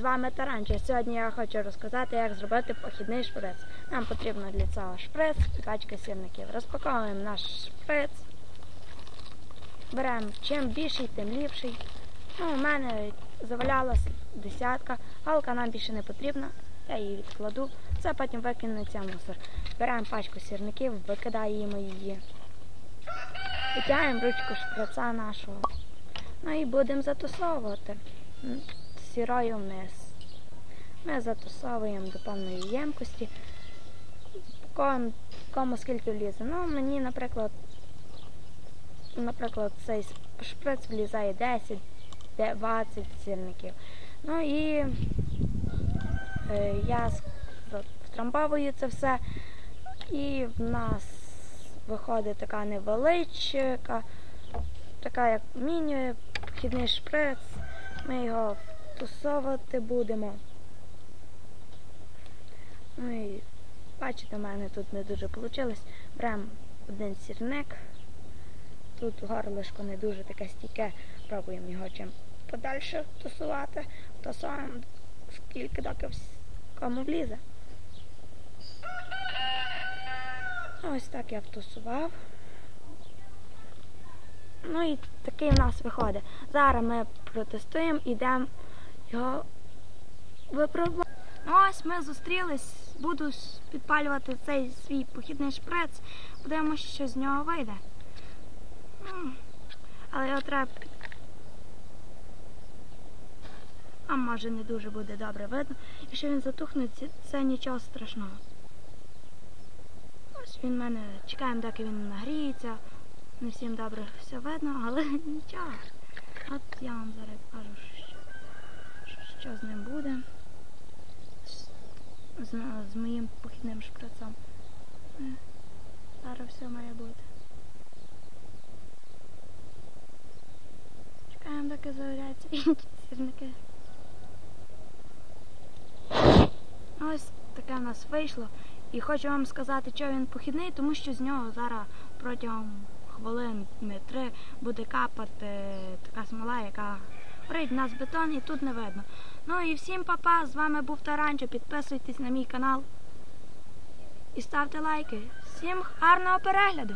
вами Таранча. Сьогодні я хочу розказати, як зробити похідний шприц. Нам потрібно для цього шприц і пачка сірників. Розпаковуємо наш шприц. Беремо чим більший, тим ліпший. Ну, у мене завалялась десятка, галка нам більше не потрібна. Я її відкладу. Це потім викинеться мусор. Беремо пачку сірників, викидаємо її. Витягуємо ручку шприца нашого. Ну і будемо затусовувати м, вниз. Ми затусовуємо до повної ємкості. Кому, скільки влізе. Ну, мені, наприклад, наприклад, цей шприц влізає 10, 20 сірників. Ну і е, я втрамбовую це все. І в нас виходить така невеличка, така як міні вхідний шприц. Ми його втусовувати будемо. Ну і бачите, в мене тут не дуже вийшло. Беремо один сірник. Тут горлишко не дуже таке стійке. Пробуємо його чим подальше тусувати. Тусуємо скільки доки кому влізе. Ось так я втусував. Ну і такий в нас виходить. Зараз ми протестуємо, йдемо його випробувати. Ну ось ми зустрілись, буду підпалювати цей свій похідний шприц. Подивимося, що з нього вийде. Але його треба. під- А може не дуже буде добре видно. Якщо він затухне, це, нічого страшного. Ось він в мене. Чекаємо, доки він нагріється. Не всім добре все видно, але нічого. От я вам зараз покажу, що, з ним буде. З, з моїм похідним шприцом. Е, Зараз все має бути. Чекаємо, доки загоряться інші сірники. Ось таке в нас вийшло. І хочу вам сказати, що він похідний, тому що з нього зараз протягом хвилин три буде капати така смола, яка в нас бетон і тут не видно. Ну і всім папа, з вами був Таранчо. Підписуйтесь на мій канал і ставте лайки. Всім гарного перегляду!